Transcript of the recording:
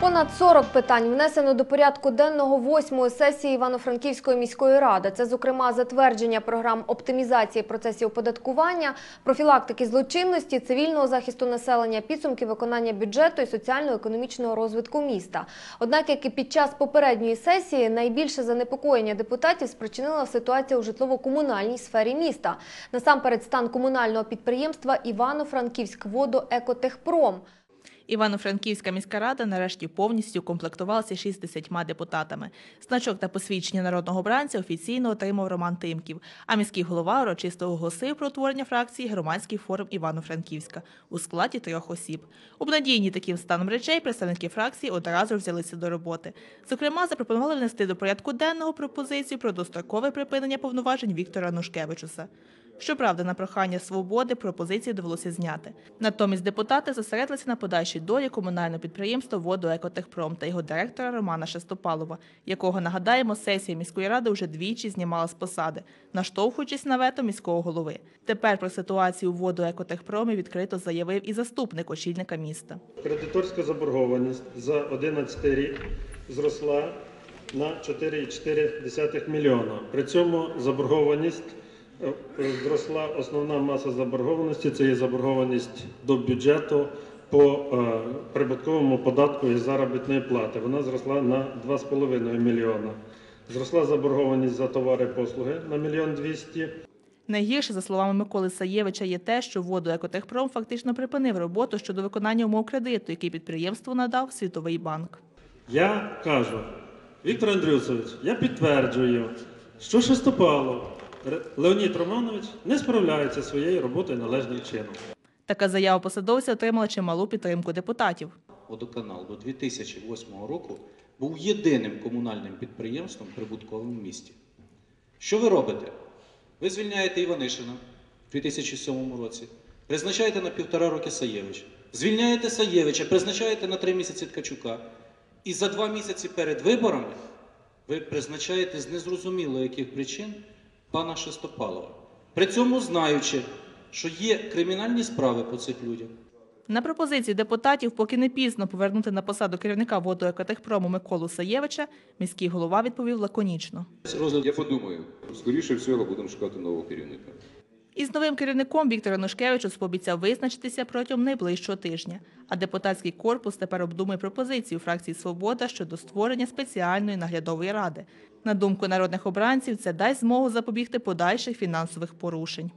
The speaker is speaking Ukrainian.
Понад 40 питань внесено до порядку денного восьмої сесії Івано-Франківської міської ради. Це, зокрема, затвердження програм оптимізації процесів оподаткування, профілактики злочинності, цивільного захисту населення, підсумки виконання бюджету і соціально-економічного розвитку міста. Однак, як і під час попередньої сесії, найбільше занепокоєння депутатів спричинила ситуація у житлово-комунальній сфері міста. Насамперед, стан комунального підприємства Івано-Франківськ водоекотехпром. Івано-Франківська міська рада нарешті повністю комплектувалася 60 депутатами. Значок та посвідчення народного обранця офіційно отримав Роман Тимків, а міський голова урочисто оголосив про утворення фракції громадський форум Івано-Франківська у складі трьох осіб. Обнадійні таким станом речей представники фракції одразу взялися до роботи. Зокрема, запропонували внести до порядку денного пропозицію про дострокове припинення повноважень Віктора Нушкевичуса. Щоправда, на прохання свободи пропозиції довелося зняти. Натомість депутати зосередилися на подальшій долі комунального підприємства «Водоекотехпром» та його директора Романа Шестопалова, якого, нагадаємо, сесія міської ради вже двічі знімала з посади, наштовхуючись на вето міського голови. Тепер про ситуацію у «Водоекотехпромі» відкрито заявив і заступник очільника міста. Кредиторська заборгованість за 11 рік зросла на 4,4 мільйона. При цьому заборгованість зросла основна маса заборгованості це є заборгованість до бюджету по е, прибутковому податку і заробітної плати. Вона зросла на 2,5 мільйона. Зросла заборгованість за товари і послуги на мільйон 200 Найгірше, за словами Миколи Саєвича, є те, що «Водоекотехпром» фактично припинив роботу щодо виконання умов кредиту, який підприємству надав Світовий банк. Я кажу, Віктор Андрюсович, я підтверджую, що Шестопалов Леонід Романович не справляється зі своєю роботою належним чином. Така заява посадовця отримала чималу підтримку депутатів. Водоканал до 2008 року був єдиним комунальним підприємством прибутковим в місті. Що ви робите? Ви звільняєте Іванишина в 2007 році, призначаєте на півтора роки Саєвича, звільняєте Саєвича, призначаєте на три місяці Ткачука. І за два місяці перед виборами ви призначаєте з незрозуміло яких причин пана Шестопалова. При цьому знаючи, що є кримінальні справи по цих людях. На пропозиції депутатів, поки не пізно повернути на посаду керівника водоекотехпрому Миколу Саєвича, міський голова відповів лаконічно. Розгляд Я подумаю, скоріше всього будемо шукати нового керівника. Із новим керівником Віктора Янушкевичус пообіцяв визначитися протягом найближчого тижня. А депутатський корпус тепер обдумує пропозицію фракції Свобода щодо створення спеціальної наглядової ради. На думку народних обранців, це дасть змогу запобігти подальших фінансових порушень.